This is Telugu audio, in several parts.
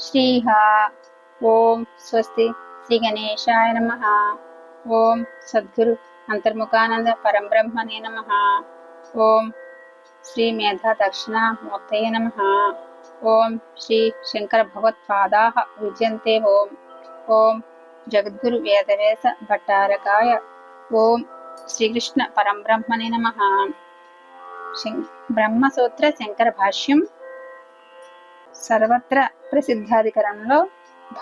శ్రీహ ఓం స్వస్తి శ్రీ గణేశాయ నమ ఓం సద్గురు అంతర్ముఖానంద పరంబ్రహ్మణే నమ ఓం శ్రీ మేధా దక్షిణామూర్తయ నమ ఓం శ్రీ శంకర భగవత్పాదా విజయంతే ఓం ఓం జగద్గురు వేదవేశ భట్టారకాయ ఓం శ్రీకృష్ణ పరంబ్రహ్మణే నమ బ్రహ్మసూత్ర శంకర భాష్యం సర్వత్ర ప్రసిద్ధాధికరణంలో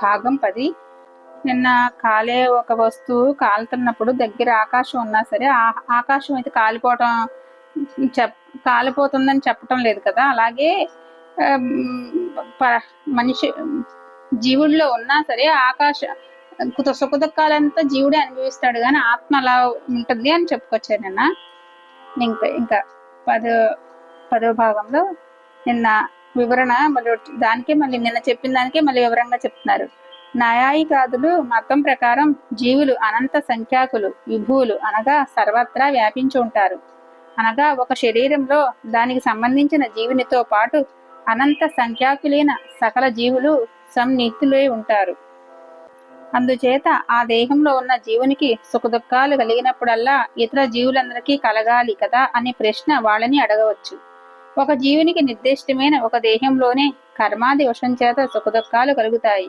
భాగం పది. నిన్న కాలే ఒక వస్తువు కాలుతున్నప్పుడు దగ్గర ఆకాశం ఉన్నా సరే ఆ- ఆకాశం అయితే కాలిపోవటం చెప్ కాలిపోతుందని చెప్పటం లేదు కదా. అలాగే మనిషి జీవుల్లో ఉన్నా సరే ఆకాశ సుఖదుఖాలంతా సుఖ జీవుడే అనుభవిస్తాడు కానీ ఆత్మ అలా ఉంటుంది అని చెప్పుకొచ్చాను నిన్న. ఇంకా ఇంకా పదో పదో భాగంలో నిన్న వివరణ మళ్ళీ దానికే మళ్ళీ నిన్న చెప్పిన దానికే మళ్ళీ వివరంగా చెప్తున్నారు. న్యాయాయికాదులు మతం ప్రకారం జీవులు అనంత సంఖ్యాకులు విభువులు అనగా సర్వత్రా వ్యాపించి ఉంటారు. అనగా ఒక శరీరంలో దానికి సంబంధించిన జీవునితో పాటు అనంత సంఖ్యాకులైన సకల జీవులు సంనిహితులై ఉంటారు. అందుచేత ఆ దేహంలో ఉన్న జీవునికి సుఖదుఖాలు కలిగినప్పుడల్లా ఇతర జీవులందరికీ కలగాలి కదా అనే ప్రశ్న వాళ్ళని అడగవచ్చు. ఒక జీవునికి నిర్దిష్టమైన ఒక దేహంలోనే కర్మాది వశం చేత సుఖదుఖాలు కలుగుతాయి.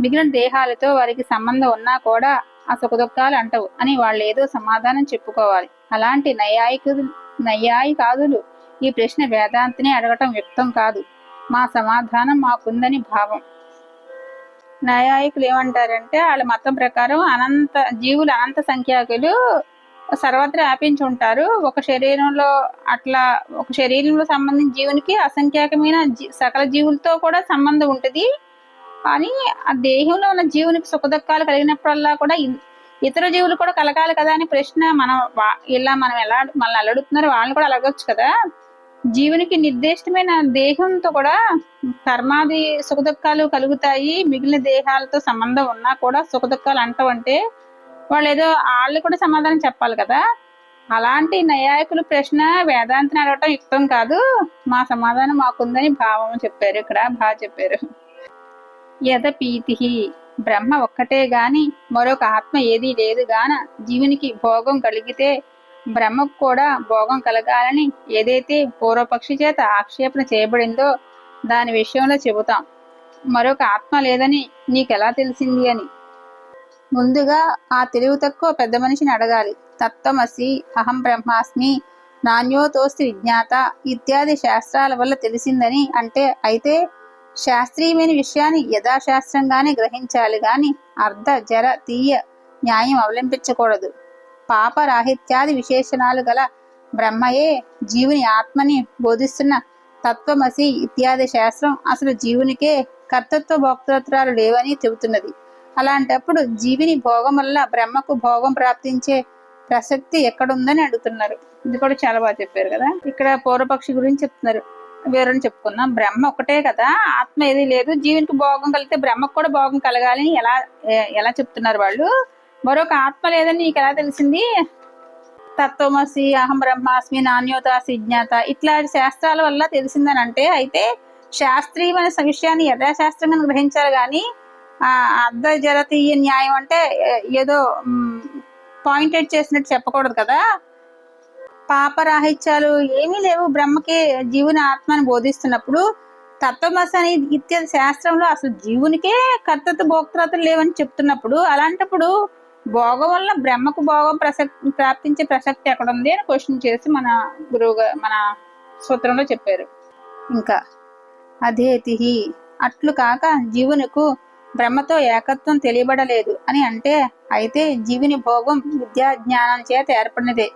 మిగిలిన దేహాలతో వారికి సంబంధం ఉన్నా కూడా ఆ సుఖదుఖాలు అంటవు అని వాళ్ళు ఏదో సమాధానం చెప్పుకోవాలి. అలాంటి నైయాయికులు నైయాయికాదులు ఈ ప్రశ్న వేదాంతిని అడగటం వ్యక్తం కాదు. మా సమాధానం మాకుందని భావం. నయాయికులు ఏమంటారంటే వాళ్ళ మతం ప్రకారం అనంత జీవులు అనంత సంఖ్యాకులు సర్వత్రా వ్యాపించి ఉంటారు. ఒక శరీరంలో అట్లా ఒక శరీరంలో సంబంధించిన జీవునికి అసంఖ్యాకమైన సకల జీవులతో కూడా సంబంధం ఉంటుంది. కానీ ఆ దేహంలో ఉన్న జీవునికి సుఖదుఖాలు కలిగినప్పుడల్లా కూడా ఇతర జీవులు కూడా కలగాలి కదా అని ప్రశ్న మనం ఇలా మనం ఎలా మనల్ని అలడుతున్నారు వాళ్ళని కూడా అలగొచ్చు కదా. జీవునికి నిర్దిష్టమైన దేహంతో కూడా కర్మాది సుఖదుఖాలు కలుగుతాయి. మిగిలిన దేహాలతో సంబంధం ఉన్నా కూడా సుఖదుఖాలు అంటవంటే వాళ్ళు ఏదో వాళ్ళు కూడా సమాధానం చెప్పాలి కదా. అలాంటి నయాయకులు ప్రశ్న వేదాంతిని అడగటం యుక్తం కాదు. మా సమాధానం మాకుందని భావం చెప్పారు ఇక్కడ బాగా చెప్పారు. యథ పీతి బ్రహ్మ ఒక్కటే గాని మరొక ఆత్మ ఏదీ లేదు గాన జీవునికి భోగం కలిగితే బ్రహ్మకు కూడా భోగం కలగాలని ఏదైతే పూర్వపక్షి చేత ఆక్షేపణ చేయబడిందో దాని విషయంలో చెబుతాం. మరొక ఆత్మ లేదని నీకెలా తెలిసింది అని? ముందుగా ఆ తెలివి తక్కువ పెద్ద మనిషిని అడగాలి. తత్వమసి అహం బ్రహ్మాస్మి నాణ్యోతోస్తి విజ్ఞాత ఇత్యాది శాస్త్రాల వల్ల తెలిసిందని అంటే అయితే శాస్త్రీయమైన విషయాన్ని యథాశాస్త్రంగానే గ్రహించాలి గాని అర్ధ జర తీయ న్యాయం అవలంబించకూడదు. పాపరాహిత్యాది విశేషణాలు గల బ్రహ్మయే జీవుని ఆత్మని బోధిస్తున్న తత్వమసి ఇత్యాది శాస్త్రం అసలు జీవునికే కర్తత్వ భోక్తృత్వాలు లేవని చెబుతున్నది. అలాంటప్పుడు జీవిని భోగం వల్ల బ్రహ్మకు భోగం ప్రాప్తించే ప్రసక్తి ఎక్కడుందని అడుగుతున్నారు. ఇది కూడా చాలా బాగా చెప్పారు కదా. ఇక్కడ పూర్వపక్షి గురించి చెప్తున్నారు. వేరని చెప్పుకున్నాం బ్రహ్మ ఒకటే కదా. ఆత్మ ఏది లేదు. జీవునికి భోగం కలిగితే బ్రహ్మకు కూడా భోగం కలగాలని ఎలా ఎలా చెప్తున్నారు వాళ్ళు? మరొక ఆత్మ లేదని నీకు ఎలా తెలిసింది? తత్వమసి అహం బ్రహ్మాస్మి నాణ్యత సిజ్ఞాత ఇట్లాంటి శాస్త్రాల వల్ల తెలిసిందని అంటే అయితే శాస్త్రీయమైన విషయాన్ని యథాశాస్త్రంగా గ్రహించాలి కానీ అర్ధ జరతీయ న్యాయం అంటే ఏదో పాయింటెడ్ చేసినట్టు చెప్పకూడదు కదా. పాపరాహిత్యాలు ఏమీ లేవు. బ్రహ్మకి జీవుని ఆత్మని బోధిస్తున్నప్పుడు తత్వమస అని ఇత్యాది శాస్త్రంలో అసలు జీవునికే కర్తత్వ భోక్తృతలు లేవని చెప్తున్నప్పుడు అలాంటప్పుడు భోగం వల్ల బ్రహ్మకు భోగం ప్రసక్తి ప్రాప్తించే ప్రసక్తి ఎక్కడ ఉంది అని క్వశ్చన్ చేసి మన గురువుగా మన సూత్రంలో చెప్పారు. ఇంకా అధేతి అట్లు కాక జీవునకు బ్రహ్మతో ఏకత్వం తెలియబడలేదు అని అంటే అయితే జీవిని భోగం విద్యా జ్ఞానం చేత ఏర్పడినదే.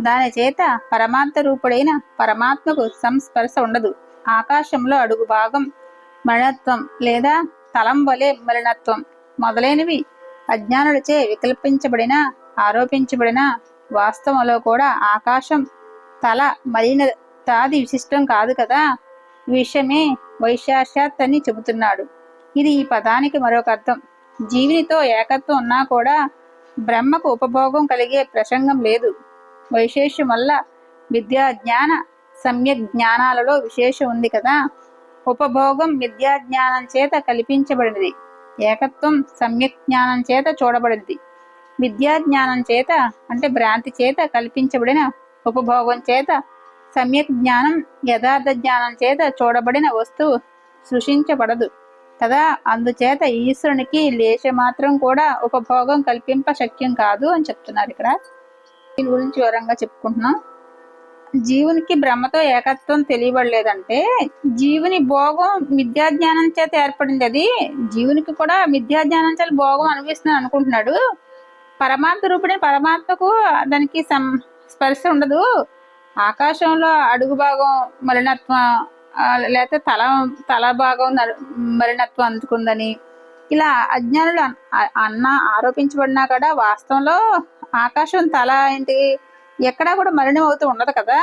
దాని చేత పరమాత్మ రూపుడైన పరమాత్మకు సంస్పర్శ ఉండదు. ఆకాశంలో అడుగు భాగం మలినత్వం లేదా తలం వలె మలినత్వం మొదలైనవి అజ్ఞానులచే వికల్పించబడిన ఆరోపించబడిన వాస్తవంలో కూడా ఆకాశం తల మలినతాది విశిష్టం కాదు కదా? విషయమే వైశాశ్యాత్ అని చెబుతున్నాడు. ఇది ఈ పదానికి మరొక అర్థం. జీవినితో ఏకత్వం ఉన్నా కూడా బ్రహ్మకు ఉపభోగం కలిగే ప్రసంగం లేదు. వైశేష్యం వల్ల విద్యా జ్ఞాన సమ్యక్ జ్ఞానాలలో విశేషం ఉంది కదా. ఉపభోగం విద్యా జ్ఞానం చేత కల్పించబడినది. ఏకత్వం సమ్యక్ జ్ఞానం చేత చూడబడింది విద్యా జ్ఞానం చేత అంటే భ్రాంతి చేత కల్పించబడిన ఉపభోగం చేత సమ్యక్ జ్ఞానం యథార్థ జ్ఞానం చేత చూడబడిన వస్తువు సృష్టించబడదు. కదా? అందుచేత ఈశ్వరునికి లేచ మాత్రం కూడా ఉపభోగం కల్పింప శక్యం కాదు అని చెప్తున్నారు ఇక్కడ. దీని గురించి వివరంగా చెప్పుకుంటున్నాం. జీవునికి బ్రహ్మతో ఏకత్వం తెలియబడలేదంటే జీవుని భోగం మిథ్యాజ్ఞానం చేత ఏర్పడింది అది. జీవునికి కూడా మిథ్యాజ్ఞానం చేత భోగం అనిపిస్తుంది అనుకుంటున్నాడు. పరమాత్మ రూపిణి పరమాత్మకు దానికి సం స్పర్శ ఉండదు. ఆకాశంలో అడుగు భాగం మలినత్వం లేకపోతే తల తల భాగం మరణత్వం అందుకుందని. ఇలా అజ్ఞానులు అన్న ఆరోపించబడినా కూడా వాస్తవంలో ఆకాశం తల ఏంటి ఎక్కడా కూడా మరణం అవుతూ ఉండదు కదా.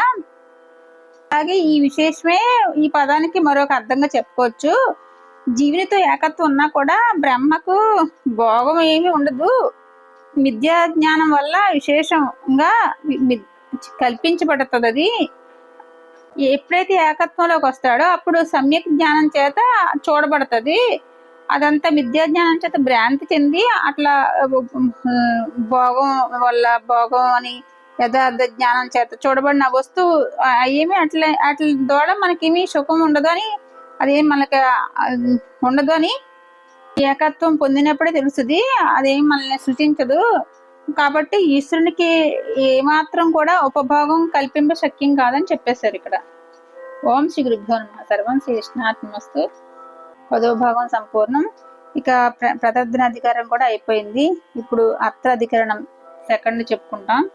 అలాగే ఈ విశేషమే ఈ పదానికి మరొక అర్థంగా చెప్పుకోవచ్చు. జీవునితో ఏకత్వం ఉన్నా కూడా బ్రహ్మకు భోగం ఏమీ ఉండదు. విద్యా జ్ఞానం వల్ల విశేషంగా కల్పించబడుతుంది అది. ఎప్పుడైతే ఏకత్వంలోకి వస్తాడో అప్పుడు సమ్యక్ జ్ఞానం చేత చూడబడుతుంది. అదంతా విద్యా జ్ఞానం చేత భ్రాంతి చెంది అట్లా భోగం వల్ల భోగం అని యథార్థ జ్ఞానం చేత చూడబడిన వస్తువు ఆ, ఏమీ అట్లా అట్ల ద్వారా మనకేమి సుఖం ఉండదు అని అదేం మనకి ఉండదు అని ఏకత్వం పొందినప్పుడే తెలుస్తుంది. అదేం మనల్ని సృష్టించదు కాబట్టి ఈశ్వరునికి ఏమాత్రం కూడా ఉపభోగం కల్పింప శక్యం కాదని చెప్పేశారు ఇక్కడ. ఓం శ్రీ గురుభ్యో నమ. సర్వం శ్రీష్ణాత్మస్తు పదో భాగం సంపూర్ణం. ఇక ప్ర ప్రదర్శన అధికారం కూడా అయిపోయింది. ఇప్పుడు అత్ర అధికరణం సెకండ్ చెప్పుకుంటాం.